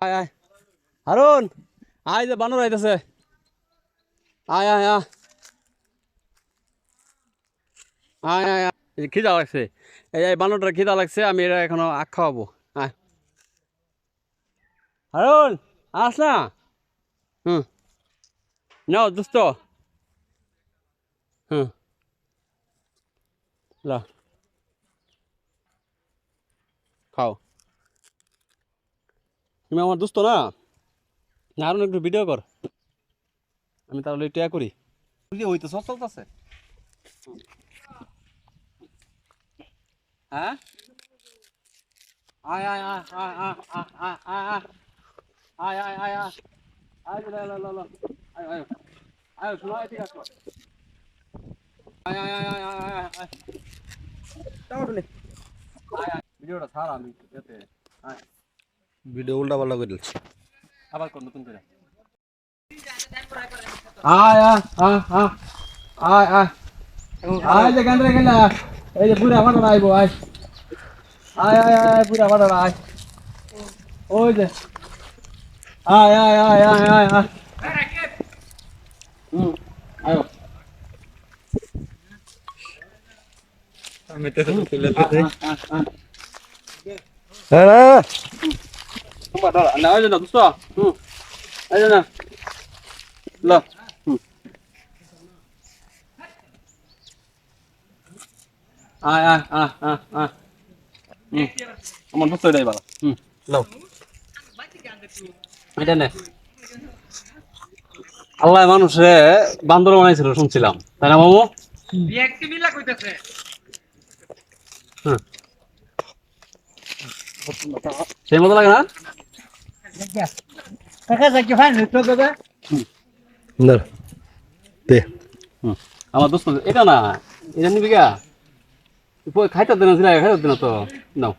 আয় আয়। হারুন। আয় যে বানর আইতেছে। আয় আয় আয়। আয় আয়। খিদা লাগছে। এই বানরটার খিদা লাগছে, আমি এটা এখনও আখ খাওয়াবো। আয়। হারুন, আস না। হুম। নাও, দোস্ত। হুম। লা। খাও। তুমি আমার দোস্ত না না আরও একটু ভিডিও কর আমি তাহলে টিয়া করি বুঝলি ওই তো সব চলতেছে হ্যাঁ আয় আয় আয় আয় আয় আয় আয় আয় আয় আয় আয় আয় আয় লো লো লো লো আয় আয় আয় শোনো ঠিক আছে আয় আয় আয় আয় আয় আয় আয় টাউটলে আয় আয় ভিডিওটা ছাড় আমি এতে আয় ভিডিও উল্টা পাল্টা করে দিচ্ছি আবার কর নতুন করে আয় আয় আয় আয় আয় আয় আয় যে গান্দ্রে গেলা এই যে বুড়া ভাড়া আইবো আয় আয় আয় আয় বুড়া ভাড়া আয় ওই যে আয় আয় আয় আয় আয় আয় হুম আয়ো আমি তো তুলে হ্যাঁ không bắt đâu là nói cho nó sao ừ đây nè là ai ai à à à ừ ông ăn phút đây bảo ừ lâu এটা নে আল্লাহ মানুষে বান্দর বানাইছিল শুনছিলাম তাই না মামু সেই মতো লাগে না আমার দোস্ত এটা না এটা নিবি গা? খাইতে দেন খাইতে দেনা তো। নাও।